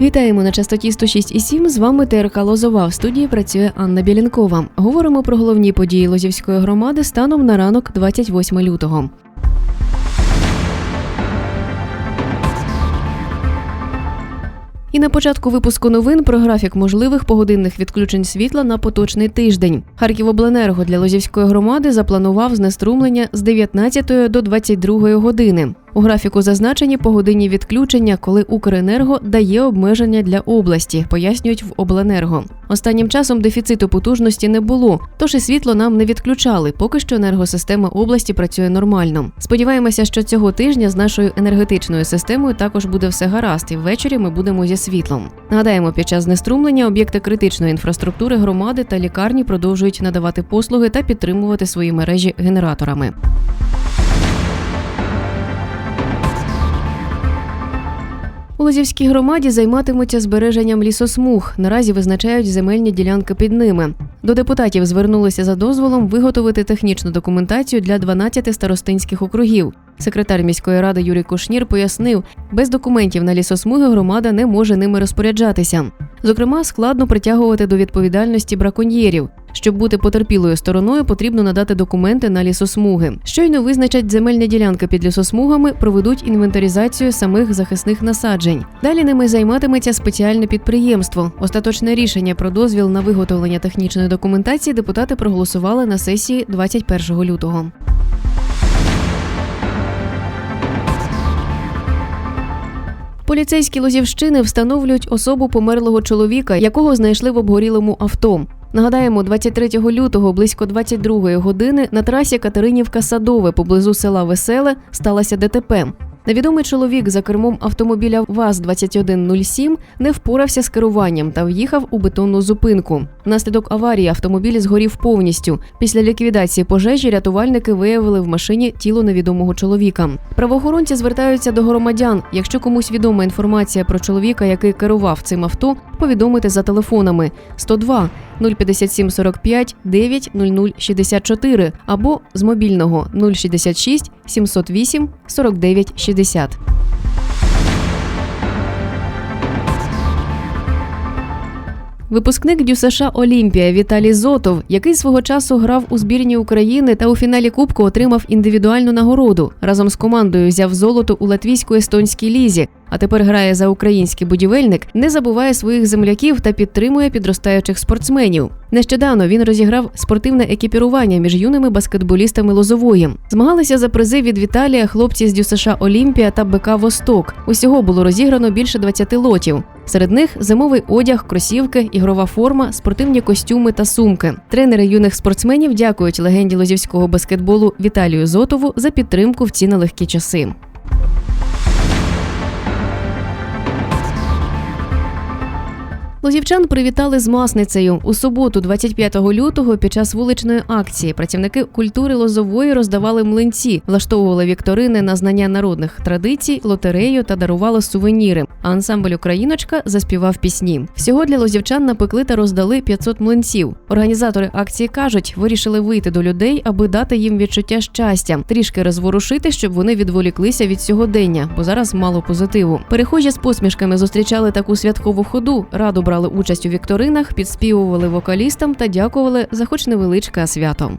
Вітаємо на частоті 106,7. З вами ТРК Лозова. В студії працює Анна Білянкова. Говоримо про головні події Лозівської громади станом на ранок 28 лютого. І на початку випуску новин про графік можливих погодинних відключень світла на поточний тиждень. Харківобленерго для Лозівської громади запланував знеструмлення з 19 до 22 години. У графіку зазначені погодинні відключення, коли Укренерго дає обмеження для області, пояснюють в обленерго. Останнім часом дефіциту потужності не було, тож і світло нам не відключали. Поки що енергосистема області працює нормально. Сподіваємося, що цього тижня з нашою енергетичною системою також буде все гаразд, і ввечері ми будемо зі світлом. Нагадаємо, під час знеструмлення об'єкти критичної інфраструктури громади та лікарні продовжують надавати послуги та підтримувати свої мережі генераторами. У Лозівській громаді займатимуться збереженням лісосмуг. Наразі визначають земельні ділянки під ними. До депутатів звернулися за дозволом виготовити технічну документацію для 12 старостинських округів. Секретар міської ради Юрій Кушнір пояснив, без документів на лісосмуги громада не може ними розпоряджатися. Зокрема, складно притягувати до відповідальності браконьєрів. Щоб бути потерпілою стороною, потрібно надати документи на лісосмуги. Щойно визначать земельні ділянки під лісосмугами, проведуть інвентаризацію самих захисних насаджень. Далі ними займатиметься спеціальне підприємство. Остаточне рішення про дозвіл на виготовлення технічної документації депутати проголосували на сесії 21 лютого. Поліцейські Лозівщини встановлюють особу померлого чоловіка, якого знайшли в обгорілому авто. Нагадаємо, 23 лютого близько 22 години на трасі Катеринівка Садове поблизу села Веселе сталося ДТП. Невідомий чоловік за кермом автомобіля ВАЗ-2107 не впорався з керуванням та в'їхав у бетонну зупинку. Внаслідок аварії автомобіль згорів повністю. Після ліквідації пожежі рятувальники виявили в машині тіло невідомого чоловіка. Правоохоронці звертаються до громадян. Якщо комусь відома інформація про чоловіка, який керував цим авто, повідомити за телефонами 102 057 45 9 00 64 або з мобільного 066 708 49 60. Випускник ДЮСШ Олімпія Віталій Зотов, який свого часу грав у збірні України та у фіналі Кубку отримав індивідуальну нагороду. Разом з командою взяв золото у латвійсько-естонській лізі, а тепер грає за український будівельник, не забуває своїх земляків та підтримує підростаючих спортсменів. Нещодавно він розіграв спортивне екіпірування між юними баскетболістами Лозової. Змагалися за призи від Віталія хлопці з ДЮСШ Олімпія та БК Восток. Усього було розіграно більше 20 лотів. Серед них зимовий одяг, кросівки, ігрова форма, спортивні костюми та сумки. Тренери юних спортсменів дякують легенді лозівського баскетболу Віталію Зотову за підтримку в ці нелегкі часи. Лозівчан привітали з масницею у суботу, 25 лютого, під час вуличної акції. Працівники культури лозової роздавали млинці, влаштовували вікторини на знання народних традицій, лотерею та дарували сувеніри. А ансамбль Україночка заспівав пісні. Всього для лозівчан напекли та роздали 500 млинців. Організатори акції кажуть, вирішили вийти до людей, аби дати їм відчуття щастя, трішки розворушити, щоб вони відволіклися від сьогодення, бо зараз мало позитиву. Перехожі з посмішками зустрічали таку святкову ходу, раду брали участь у вікторинах, підспівували вокалістам та дякували за хоч невеличке свято.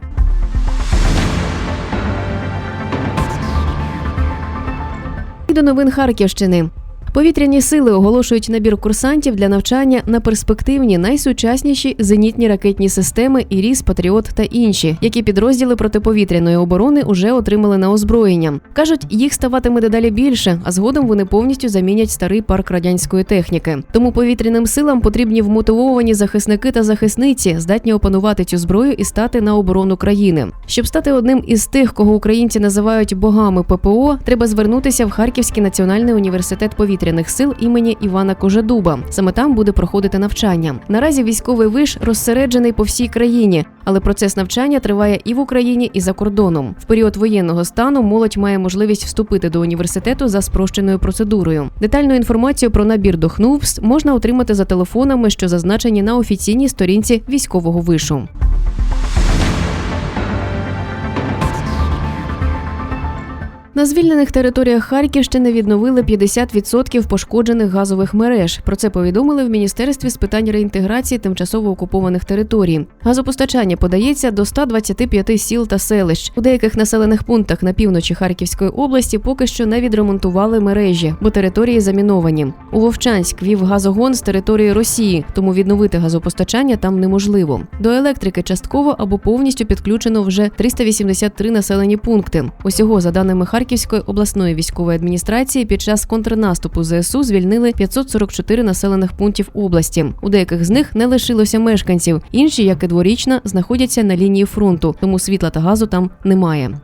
До новин Харківщини. Повітряні сили оголошують набір курсантів для навчання на перспективні найсучасніші зенітні ракетні системи «Іріс», Патріот та інші, які підрозділи протиповітряної оборони уже отримали на озброєння. кажуть, їх ставатиме дедалі більше, а згодом вони повністю замінять старий парк радянської техніки. Тому повітряним силам потрібні вмотивовані захисники та захисниці, здатні опанувати цю зброю і стати на оборону країни. Щоб стати одним із тих, кого українці називають богами ППО, треба звернутися в Харківський національний університет повітряних сил імені Івана Кожедуба. Саме там буде проходити навчання. Наразі військовий виш розсереджений по всій країні, але процес навчання триває і в Україні, і за кордоном. В період воєнного стану молодь має можливість вступити до університету за спрощеною процедурою. Детальну інформацію про набір до ХНУВС можна отримати за телефонами, що зазначені на офіційній сторінці військового вишу. На звільнених територіях Харківщини відновили 50% пошкоджених газових мереж. Про це повідомили в міністерстві з питань реінтеграції тимчасово окупованих територій. Газопостачання подається до 125 сіл та селищ. У деяких населених пунктах на півночі Харківської області поки що не відремонтували мережі, бо території заміновані. У Вовчанськ вів газогон з території Росії, тому відновити газопостачання там неможливо. До електрики частково або повністю підключено вже 383 населені пункти. Усього, за даними Харківської обласної військової адміністрації, під час контрнаступу ЗСУ звільнили 544 населених пунктів області. У деяких з них не лишилося мешканців. Інші, як і дворічна, знаходяться на лінії фронту, тому світла та газу там немає.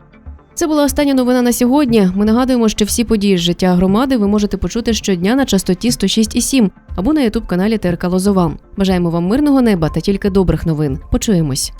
Це була остання новина на сьогодні. Ми нагадуємо, що всі події з життя громади ви можете почути щодня на частоті 106,7 або на ютуб каналі ТРК Лозова. Бажаємо вам мирного неба та тільки добрих новин. Почуємось.